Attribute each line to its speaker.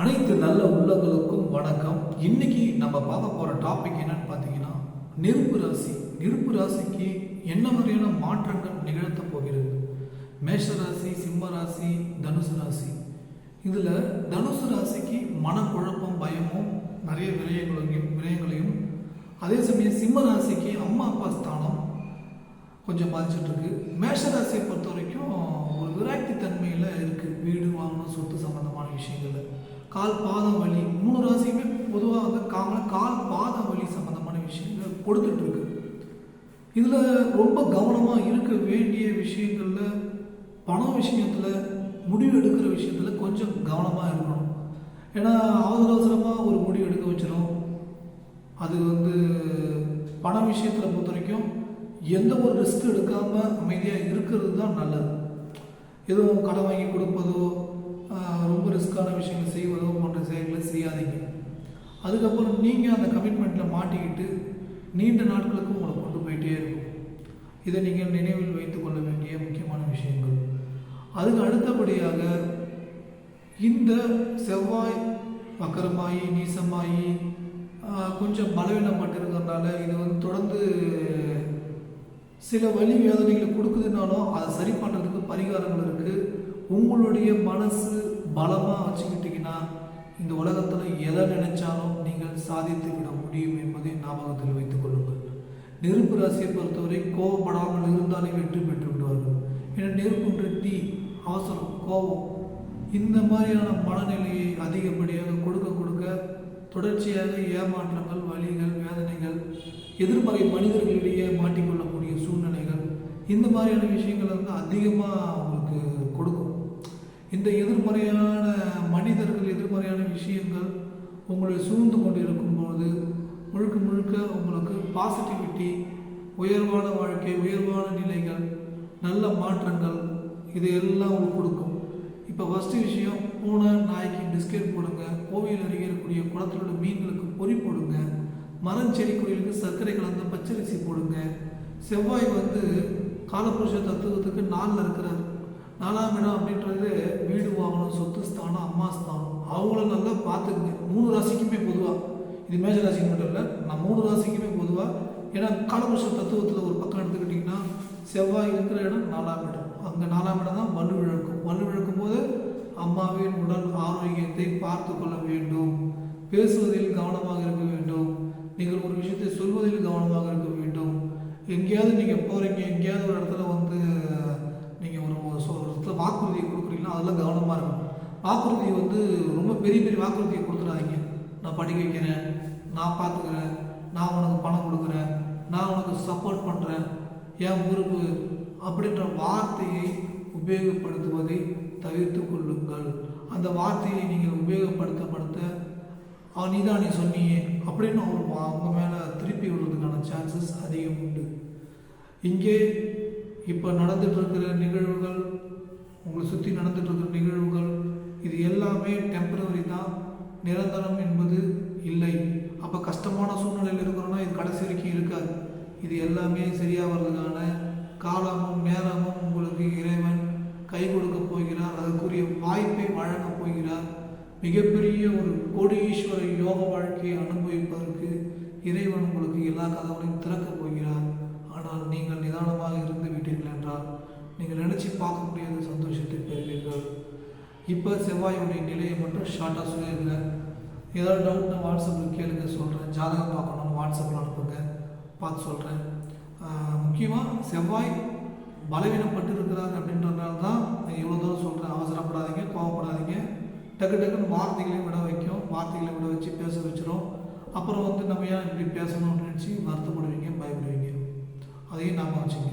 Speaker 1: அனைத்து நல்ல உள்ளங்களுக்கும் வணக்கம். இன்னைக்கு நம்ம பார்க்க போற டாபிக் என்னன்னு பார்த்தீங்கன்னா நெருப்பு ராசி. நெருப்பு ராசிக்கு என்ன மாதிரியான மாற்றங்கள் நிகழ்த்த போகிறது? மேஷ ராசி சிம்ம ராசி தனுசு ராசி. இதுல தனுசு ராசிக்கு மனக்குழப்பம் பயமும் நிறைய விரயங்களையும் விரயங்களையும். அதே சமயம் சிம்ம ராசிக்கு அம்மா அப்பா ஸ்தானம் கொஞ்சம் பாதிச்சுட்டு இருக்கு. மேஷ ராசியை பொறுத்த வரைக்கும் ஒரு விராக்தி தன்மையில் இருக்கு. வீடு வாங்கணும் சொத்து சம்பந்தமான விஷயங்கள் கால் பாதம் வலி. மூணு ராசியுமே பொதுவாக வந்து காம கால் பாதம் வலி சம்மந்தமான விஷயங்கள் கொடுத்துட்டு இருக்கு ரொம்ப கவனமாக இருக்க வேண்டிய விஷயங்களில் பணம் விஷயத்தில் முடிவு எடுக்கிற விஷயத்தில் கொஞ்சம் கவனமாக இருக்கணும். ஏன்னா அவசர அவசரமாக ஒரு முடிவு எடுக்க வச்சிடும் அது வந்து பண விஷயத்தில் பொறுத்த வரைக்கும் எந்த ஒரு ரிஸ்க் எடுக்காமல் அமைதியாக இருக்கிறது தான் நல்லது. எதுவும் கடன் வாங்கி கொடுப்பதோ அதுக்கப்புறம் நீங்கள் அந்த கமிட்மெண்ட்டில் மாட்டிக்கிட்டு நீண்ட நாட்களுக்கு உங்களை கொண்டு போயிட்டே இருக்கும். இதை நீங்கள் நினைவில் வைத்து கொள்ள வேண்டிய முக்கியமான விஷயங்கள். அதுக்கு அடுத்தபடியாக இந்த செவ்வாய் வக்கரமாயி நீசமாயி கொஞ்சம் பலவீனப்பட்டிருக்கிறதுனால இது வந்து தொடர்ந்து சில வழி வேதனைகளை கொடுக்குதுனாலும் அதை சரி பண்ணுறதுக்கு பரிகாரங்கள் இருக்குது உங்களுடைய மனசு பலமாக வச்சுக்கிட்டிங்கன்னா இந்த உலகத்தில் எதை நினைச்சாலும் நீங்கள் சாதித்து விட முடியும் என்பதை ஞாபகத்தில் வைத்துக் கொள்ளுங்கள். நெருப்பு ராசியை பொறுத்தவரை கோபப்படாமல் இருந்தாலே வெற்றி பெற்று விடுவார்கள். ஏன்னா நெருப்புன்ற டீ அவசரம் கோபம் இந்த மாதிரியான மனநிலையை அதிகப்படியாக கொடுக்க கொடுக்க தொடர்ச்சியாக ஏமாற்றங்கள் வலிகள் வேதனைகள் எதிர்மறை மனிதர்களிடையே மாட்டிக்கொள்ளக்கூடிய சூழ்நிலைகள் இந்த மாதிரியான விஷயங்கள் வந்து அதிகமாக இந்த எதிர்மறையான மனிதர்கள் எதிர்மறையான விஷயங்கள் உங்களை சூழ்ந்து கொண்டு இருக்கும்போது முழுக்க முழுக்க உங்களுக்கு பாசிட்டிவிட்டி உயர்வான வாழ்க்கை உயர்வான நிலைகள் நல்ல மாற்றங்கள் இதையெல்லாம் உங்களுக்கு கொடுக்கும். இப்போ ஃபஸ்ட்டு விஷயம் பூனை நாய்க்கு பிஸ்கெட் போடுங்க கோவில் அருகே இருக்கக்கூடிய குளத்திலுள்ள மீன்களுக்கு பொறி போடுங்க மரம் செடி கொடிகளுக்கு சர்க்கரை கலந்த பச்சரிசி போடுங்க. செவ்வாய் வந்து காலபுருஷ தத்துவத்துக்கு நாளில் இருக்கிறார். நாலாம் இடம் அப்படின்றது வீடு வாங்கணும் சொத்து ஸ்தானம் அம்மா ஸ்தானம். அவங்கள நல்லா பார்த்துக்குங்க. மூணு ராசிக்குமே பொதுவாக இது மேஜர் ராசிக்கு மட்டும் இல்லை நான் மூணு ராசிக்குமே பொதுவாக ஏன்னா காலபுருஷ தத்துவத்தில் ஒரு பக்கம் எடுத்துக்கிட்டிங்கன்னா செவ்வாய் இருக்கிற இடம் நாலாம் இடம். அங்கே நாலாம் இடம் தான் வலு விழுக்கும். வலு விழுக்கும் போது அம்மாவின் உடல் ஆரோக்கியத்தை பார்த்து கொள்ள வேண்டும். பேசுவதில் கவனமாக இடத்துல வாக்குறுதியை கொடுக்குறீங்கன்னா அதெல்லாம் கவனமாக இருக்கும் வாக்குறுதியை வந்து ரொம்ப பெரிய பெரிய வாக்குறுதியை கொடுத்துடாதீங்க. நான் படிக்க வைக்கிறேன் நான் பார்த்துக்கிறேன் நான் உனக்கு பணம் கொடுக்குறேன் நான் உனக்கு சப்போர்ட் பண்ணுறேன் என் பொறுப்பு அப்படின்ற வார்த்தையை உபயோகப்படுத்துவதை தவிர்த்து கொள்ளுங்கள். அந்த வார்த்தையை நீங்கள் உபயோகப்படுத்தப்படுத்த நீ தான் நீ சொன்னியே அப்படின்னு அவர் அவங்க மேலே திருப்பி விடுறதுக்கான சான்சஸ் அதிகம் உண்டு. இங்கே இப்போ நடந்துட்டு இருக்கிற நிகழ்வுகள் உங்களை சுற்றி நடந்துட்டு இருக்கிற நிகழ்வுகள் இது எல்லாமே டெம்பரவரி தான். நிரந்தரம் என்பது இல்லை. அப்போ கஷ்டமான சூழ்நிலையில் இருக்கிறோன்னா இது கடைசி வரைக்கும் இருக்காது. இது எல்லாமே சரியாகிறதுக்கான காலமும் நேரமும் உங்களுக்கு இறைவன் கை கொடுக்க போகிறார். அதுக்குரிய வாய்ப்பை வழங்கப் போகிறார். மிகப்பெரிய ஒரு கோடீஸ்வர யோக வாழ்க்கையை அனுபவிப்பதற்கு இறைவன் உங்களுக்கு எல்லா கதவுகளையும் திறக்க நீங்கள் நினச்சி பார்க்க முடியாத சந்தோஷத்தை பெறுவீர்கள். இப்போ செவ்வாயுடைய நிலையை மட்டும் ஷார்ட்டாக சொல்லிடுங்க ஏதாவது டவுட்னா வாட்ஸ்அப்பில் கேளுங்க சொல்கிறேன் ஜாதகம் பார்க்கணும்னு வாட்ஸ்அப்பில் அனுப்புங்க. பார்த்து சொல்கிறேன் முக்கியமாக செவ்வாய் பலவீனப்பட்டு இருக்கிறார் அப்படின்றதுனால தான் நான் இவ்வளோ தூரம் சொல்கிறேன் அவசரப்படாதீங்க கோவப்படாதீங்க. டக்கு டக்குன்னு வார்த்தைகளையும் விட வைக்கும். வார்த்தைகளை விட வச்சு பேச வச்சிடும் அப்புறம் வந்து நம்ம ஏன் இப்படி பேசணும்னு நினச்சி வருத்தப்படுவீங்க பயப்படுவீங்க. அதையும் நாம வச்சுங்க